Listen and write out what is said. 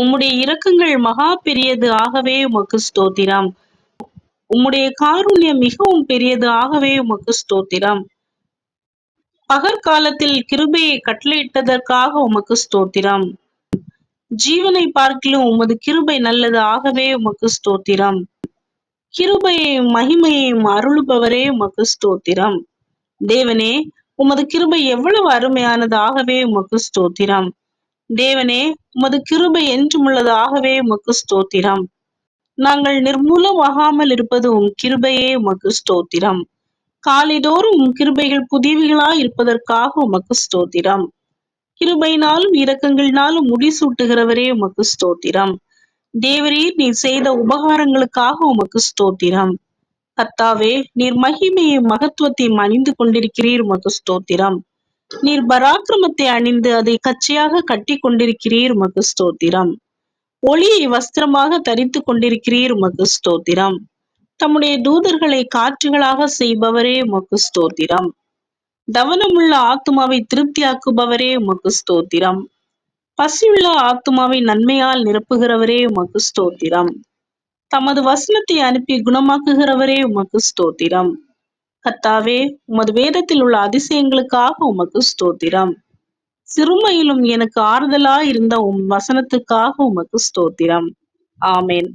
உம்முடைய இரக்கங்கள் மகா பெரியது ஆகவே உமக்கு ஸ்தோத்திரம். உம்முடைய காருண்யம் மிகவும் பெரியது ஆகவே உமக்கு ஸ்தோத்திரம். பகற்காலத்தில் கிருபையை கட்டளையிட்டதற்காக உமக்கு ஸ்தோத்திரம். ஜீவனை பார்க்கிலும் உமது கிருபை நல்லது ஆகவே உமக்கு ஸ்தோத்திரம். கிருபையையும் மகிமையையும் அருளுபவரே உமக்கு ஸ்தோத்திரம். தேவனே உமது கிருபை எவ்வளவு அருமையானது ஆகவே உமக்கு ஸ்தோத்திரம். தேவனே உமது கிருபை என்றுமுள்ளதாகவே உமக்கு ஸ்தோத்திரம். நாங்கள் நிர்மூலமாகாமல் இருப்பது உம் கிருபையே உமக்கு ஸ்தோத்திரம். காலைதோறும் உம் கிருபைகள் புதியவைகளா இருப்பதற்காக உமக்கு ஸ்தோத்திரம். கிருபையினாலும் இரக்கங்களினாலும் முடிசூட்டுகிறவரே உமக்கு ஸ்தோத்திரம். தேவரீர் நீர் செய்த உபகாரங்களுக்காக உமக்கு ஸ்தோத்திரம். கத்தாவே நீர் மகிமையை மகத்துவத்தையும் அணிந்து கொண்டிருக்கிறீர் உமக்கு ஸ்தோத்திரம். நீர் பராக்கிரமத்தை அணிந்து அதை கச்சையாக கட்டி கொண்டிருக்கிறீர் உமக்கு ஸ்தோத்திரம். ஒளியை வஸ்திரமாக தரித்து கொண்டிருக்கிறீர் உமக்கு ஸ்தோத்திரம். தம்முடைய தூதர்களை காற்றுகளாக செய்பவரே உமக்கு ஸ்தோத்திரம். தவனமுள்ள ஆத்துமாவை திருப்தியாக்குபவரே உமக்கு ஸ்தோத்திரம். பசியுள்ள ஆத்துமாவை நன்மையால் நிரப்புகிறவரே உமக்கு ஸ்தோத்திரம். தமது வசனத்தை அனுப்பி குணமாக்குகிறவரே உமக்கு ஸ்தோத்திரம். கத்தாவே உமது வேதத்தில் உள்ள அதிசயங்களுக்காக உமக்கு ஸ்தோத்திரம். சிறுமையிலும் எனக்கு ஆறுதலா இருந்த உம் வசனத்துக்காக உமக்கு ஸ்தோத்திரம். ஆமேன்.